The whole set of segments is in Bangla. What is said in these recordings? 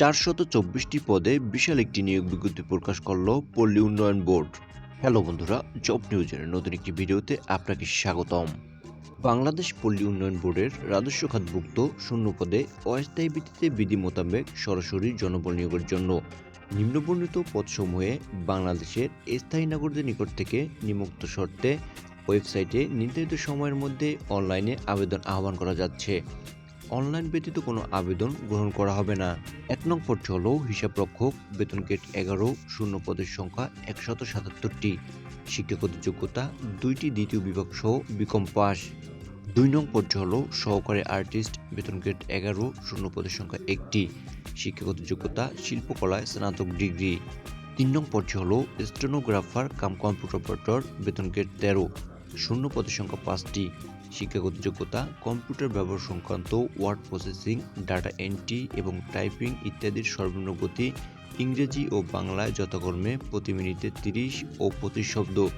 চারশত চব্বিশটি পদে বিশাল একটি নিয়োগ বিজ্ঞপ্তি প্রকাশ করল পল্লী উন্নয়ন বোর্ড। হ্যালো বন্ধুরা, জব নিউজের নতুন একটি ভিডিওতে আপনাকে স্বাগতম। বাংলাদেশ পল্লী উন্নয়ন বোর্ডের রাজস্ব খাতভুক্ত শূন্য পদে অস্থায়ী ভিত্তিতে বিধি মোতাবেক সরাসরি জনবল নিয়োগের জন্য নিম্নবর্ণিত পদসমূহে বাংলাদেশের স্থায়ী নাগরিকদের নিকট থেকে নিমুক্ত শর্তে ওয়েবসাইটে নির্ধারিত সময়ের মধ্যে অনলাইনে আবেদন আহ্বান করা যাচ্ছে। অনলাইন ব্যতীত কোনো আবেদন গ্রহণ করা হবে না। এক নং পদটি হল হিসাবরক্ষক বেতন গেট এগারো, শূন্য পদের সংখ্যা একশত সাতাত্তরটি। শিক্ষাগত যোগ্যতা দুইটি দ্বিতীয় বিভাগ সহ বিকম পাস দুই নং পদটি হল সহকারী আর্টিস্ট, বেতন গেট এগারো, শূন্য পদের সংখ্যা একটি। শিক্ষাগত যোগ্যতা শিল্পকলায় স্নাতক ডিগ্রি। তিন নং পদটি হল স্টেনোগ্রাফার, কাম কম্পিউটার অপারেটর, বেতন গেট তেরো। শূন্য পদের সংখ্যা পাঁচটি শিক্ষাগত যোগ্যতা কম্পিউটার ব্যবহার সংক্রান্ত ওয়ার্ড প্রসেসিং, ডাটা এন্ট্রি এবং টাইপিং ইত্যাদির সর্বনিম্ন গতি ইংরেজি ও বাংলায় যথাক্রমে প্রতি মিনিটে তিরিশ ও পঁচিশ শব্দ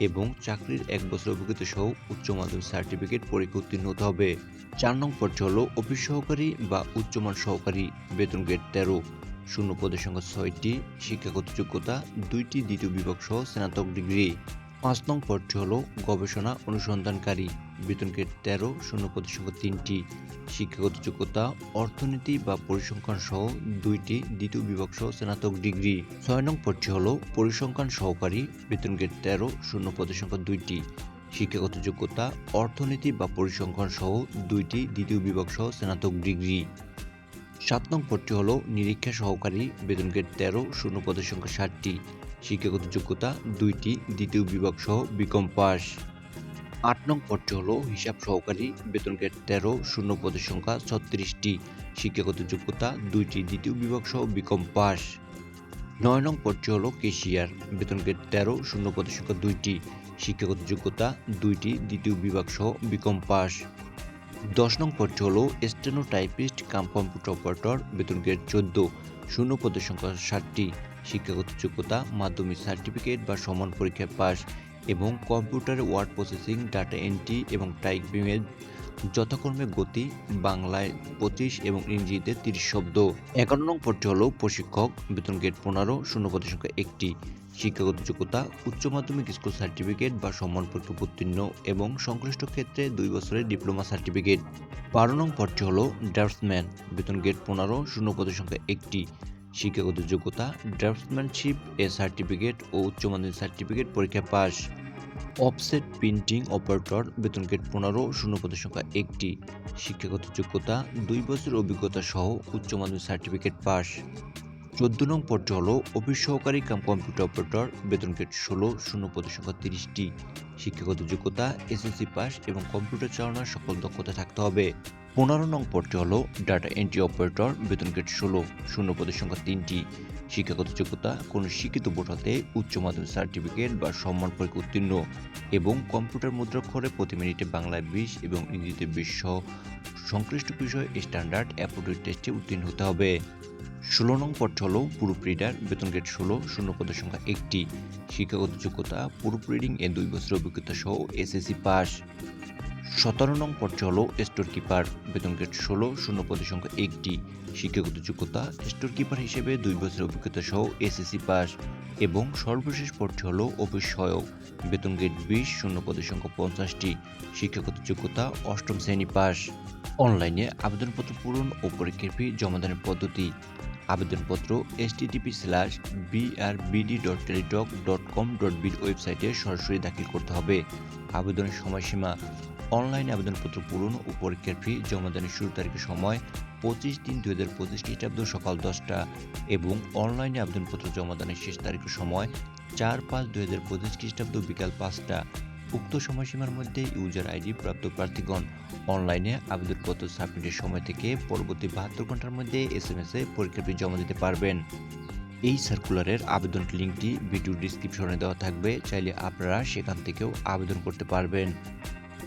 এবং চাকরির এক বছর অভিজ্ঞতা সহ উচ্চ মাধ্যমিক সার্টিফিকেট পরীক্ষা উত্তীর্ণ হতে হবে। চার নং পদটি হল অফিস সহকারী বা উচ্চমান সহকারী বেতন গেট তেরো। শূন্য পদের সংখ্যা ছয়টি শিক্ষাগত যোগ্যতা দুইটি দ্বিতীয় বিভাগ সহ স্নাতক ডিগ্রি। পাঁচ নং পদটি হল গবেষণা অনুসন্ধানকারী। বেতন গেট তেরো, শূন্য সংখ্যা তিনটি। শিক্ষাগত যোগ্যতা, অর্থনীতি বা পরিসংখ্যান সহ দুইটি দ্বিতীয় বিভাগ সহ স্নাতক ডিগ্রি। ছয় নং পদটি হল পরিসংখ্যান সহকারী বেতন তেরো, শূন্য পদের দুইটি। শিক্ষাগত যোগ্যতা, অর্থনীতি বা পরিসংখ্যান সহ দুইটি দ্বিতীয় বিভাগ সহ স্নাতক ডিগ্রি। সাত নং পদটি হল নিরীক্ষা সহকারী বেতন গেট তেরো, শূন্য পদের সংখ্যা ষাটটি। শিক্ষাগত যোগ্যতা দুইটি, দ্বিতীয় বিভাগ সহ বিকম পাস আট নং পদটি হল হিসাব সহকারী বেতন গেট তেরো, শূন্য পদের সংখ্যা ছত্রিশটি। শিক্ষাগত যোগ্যতা দুইটি, দ্বিতীয় বিভাগ সহ বিকম পাস নয় নং পদটি হল কেশিয়ার, বেতন গেট তেরো, শূন্য পদের সংখ্যা দুইটি। শিক্ষাগত যোগ্যতা দুইটি, দ্বিতীয় বিভাগ সহ বিকম পাস দশ নং পদটি হল steno typist cum computer operator, বেতন গ্রেড চোদ্দ, শূন্য পদের সংখ্যা ষাটটি, শিক্ষাগত যোগ্যতা, মাধ্যমিক সার্টিফিকেট বা সমান পরীক্ষায় পাস এবং computer word processing, data entry এবং টাইপ টাইপিংয়ের যথাক্রমে গতি, বাংলায় পঁচিশ এবং ইংরেজিতে তিরিশ শব্দ। এগারো নং পদটি হল প্রশিক্ষক, বেতন গেট পনেরো, শূন্য পদের সংখ্যা একটি। শিক্ষাগত যোগ্যতা, উচ্চ মাধ্যমিক স্কুল সার্টিফিকেট বা সম্মান পরীক্ষা উত্তীর্ণ এবং সংশ্লিষ্ট ক্ষেত্রে দুই বছরের ডিপ্লোমা সার্টিফিকেট। বারো নং পদটি হল ড্রাফটসম্যান, বেতন গেট পনেরো, শূন্য পদের সংখ্যা একটি। শিক্ষাগত যোগ্যতা, ড্রাফটসম্যানশিপ, এ সার্টিফিকেট ও উচ্চ মাধ্যমিক সার্টিফিকেট পরীক্ষা পাস অফসেট প্রিন্টিং অপারেটর বেতন গেট পনেরো, শূন্য পদের সংখ্যা একটি। শিক্ষাগত যোগ্যতা, দুই বছর অভিজ্ঞতা সহ উচ্চ মাধ্যমিক সার্টিফিকেট পাস। চোদ্দ নং পদটি হল অফিস সহকারী কাম কম্পিউটার অপারেটর, বেতন গেট ষোলো, শূন্য পদের সংখ্যা তিরিশটি। শিক্ষাগত যোগ্যতা এসএসসি পাস এবং কম্পিউটার চালানোর সকল দক্ষতা থাকতে হবে। পনেরো নং পদটি হল ডাটা এন্ট্রি অপারেটর, বেতন গেট ষোলো, শূন্য পদের সংখ্যা তিনটি। শিক্ষাগত যোগ্যতা কোনো শিক্ষিত বোর্ডাতে উচ্চ মাধ্যমিক সার্টিফিকেট বা সম্মান পরীক্ষা উত্তীর্ণ এবং কম্পিউটার মুদ্রাক্ষরে প্রতি মিনিটে বাংলায় বিশ এবং ইংরেজিতে বিশ সহ সংশ্লিষ্ট বিষয়ে স্ট্যান্ডার্ড অ্যাপোডিট টেস্টে উত্তীর্ণ হতে হবে। ষোলো নং পদ হল প্রুফ রিডার বেতন গেট ষোলো, শূন্য পদের সংখ্যা একটি। শিক্ষাগত যোগ্যতা প্রুফ রিডিং এ দুই বছরের অভিজ্ঞতা সহ এসএসসি পাস সতেরো নং পদটি হল স্টোর কিপার। বেতন গেট ষোলো, শূন্য পদের সংখ্যা একটি। শিক্ষাগত যোগ্যতা স্টোর কিপার হিসেবে দুই বছরের অভিজ্ঞতা সহ এসএসসি পাস এবং সর্বশেষ পদটি হল অফিস সহায়ক। বেতন গেট বিশ, শূন্য পদের সংখ্যা পঞ্চাশটি। শিক্ষাগত যোগ্যতা অষ্টম শ্রেণি পাস। অনলাইনে আবেদনপত্র পূরণ ও পরীক্ষার ফি জমাদানের পদ্ধতি। আবেদনপত্র S TTP slash BRBD dot Teletalk dot com dot BD ওয়েবসাইটে সরাসরি দাখিল করতে হবে। আবেদনের সময়সীমা অনলাইনে আবেদনপত্র পূরণ ও পরীক্ষার ফি জমাদানের শুরু তারিখের সময় পঁচিশ তিন দুই হাজার পঁচিশ খ্রিস্টাব্দ সকাল দশটা এবং অনলাইনে আবেদনপত্র জমাদানের শেষ তারিখের সময় চার পাঁচ দুই হাজার পঁচিশ খ্রিস্টাব্দ বিকাল পাঁচটা। উক্ত সময়সীমার মধ্যে ইউজার আইডি প্রাপ্ত প্রার্থীগণ অনলাইনে আবেদনপত্র সাবমিটের সময় থেকে পরবর্তী বাহাত্তর ঘণ্টার মধ্যে এস এম এস এ ফি জমা দিতে পারবেন। এই সার্কুলারের আবেদন লিঙ্কটি ভিডিও ডিসক্রিপশনে দেওয়া থাকবে, চাইলে আপনারা সেখান থেকেও আবেদন করতে পারবেন।